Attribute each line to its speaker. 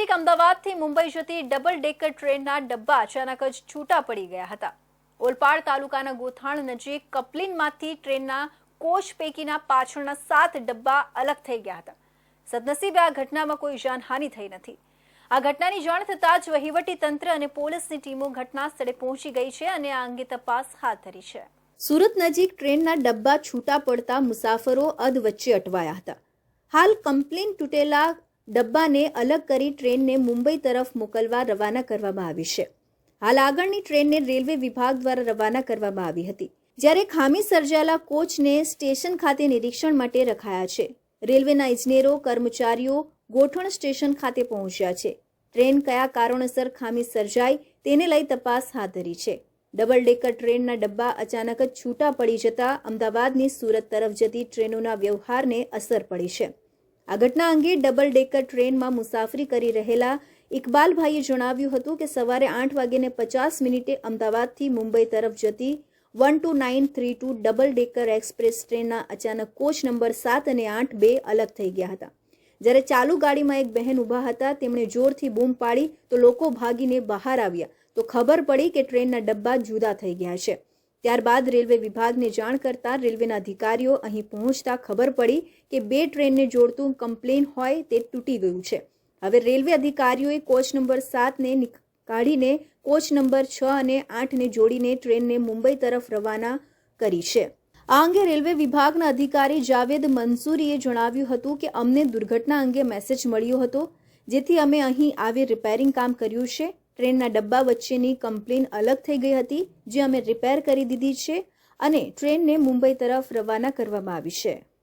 Speaker 1: નજીક અમદાવાદથી મુંબઈ જતી ડબલ ડેકર ટ્રેનના ડબ્બા અચાનક જ છૂટા પડી ગયા હતા. ઓલપાડ તાલુકાના ગોથાણ નજીક કપલિનમાંથી ટ્રેનના કોચ પૈકીના પાછળના સાત ડબ્બા અલગ થઈ ગયા હતા. સદનસીબે આ ઘટનામાં કોઈ જાનહાનિ થઈ નથી. આ ઘટનાની જાણ થતાં જ વહીવટી તંત્ર અને પોલીસની ટીમો ઘટના સ્થળે પહોંચી ગઈ છે અને આ અંગે તપાસ હાથ ધરી છે. સુરત નજીક ટ્રેનના ડબ્બા છૂટા પડતા મુસાફરો અધ વચ્ચે અટવાયા હતા. હાલ કમ્પ્લેન તૂટેલા ડબ્બાને અલગ કરી ટ્રેનને મુંબઈ તરફ મોકલવા રવાના કરવામાં આવી છે. હાલ આગળની ટ્રેનને રેલવે વિભાગ દ્વારા રવાના કરવામાં આવી હતી. જ્યારે ખામી સર્જાયેલા કોચને સ્ટેશન ખાતે નિરીક્ષણ માટે રખાયા છે. રેલવેના ઇજનેરો, કર્મચારીઓ ગોઠણ સ્ટેશન ખાતે પહોંચ્યા છે. ટ્રેન કયા કારણોસર ખામી સર્જાઈ તેને લઈ તપાસ હાથ ધરી છે. ડબલ ડેકર ટ્રેનના ડબ્બા અચાનક જ છૂટા પડી જતા અમદાવાદની સુરત તરફ જતી ટ્રેનોના વ્યવહારને અસર પડી છે. આ ઘટના અંગે ડબલ ડેકર ટ્રેનમાં મુસાફરી કરી રહેલા ઇકબાલભાઈએ જણાવ્યું હતું કે સવારે આઠ વાગ્યે પચાસ મિનિટે અમદાવાદથી મુંબઈ તરફ જતી one two nine three two double decker express ટ્રેનના અચાનક કોચ નંબર સાત અને આઠ બે અલગ થઈ ગયા હતા. જ્યારે ચાલુ ગાડીમાં એક બહેન ઊભા હતા, તેમણે જોરથી બૂમ પાડી તો લોકો ભાગીને બહાર આવ્યા. તો ખબર પડી કે ટ્રેનના ડબ્બા જુદા થઈ ગયા છે. ત્યારબાદ રેલવે વિભાગને જાણ કરતા રેલવેના અધિકારીઓ અહીં પહોંચતા ખબર પડી કે બે ટ્રેનને જોડતું કમ્પ્લેન હોય તે તૂટી ગયું છે. હવે રેલવે અધિકારીઓએ કોચ નંબર સાતને કાઢીને કોચ નંબર છ અને આઠને જોડીને ટ્રેનને મુંબઈ તરફ રવાના કરી છે. આ અંગે રેલવે વિભાગના અધિકારી જાવેદ મંસૂરીએ જણાવ્યું હતું કે અમને દુર્ઘટના અંગે મેસેજ મળ્યો હતો, જેથી અમે અહીં આવી રિપેરિંગ કામ કર્યું છે. ટ્રેનના ડબ્બા વચ્ચેની કમ્પ્લેન અલગ થઈ ગઈ હતી, જે અમે રિપેર કરી દીધી છે અને ટ્રેનને મુંબઈ તરફ રવાના કરવામાં આવી છે.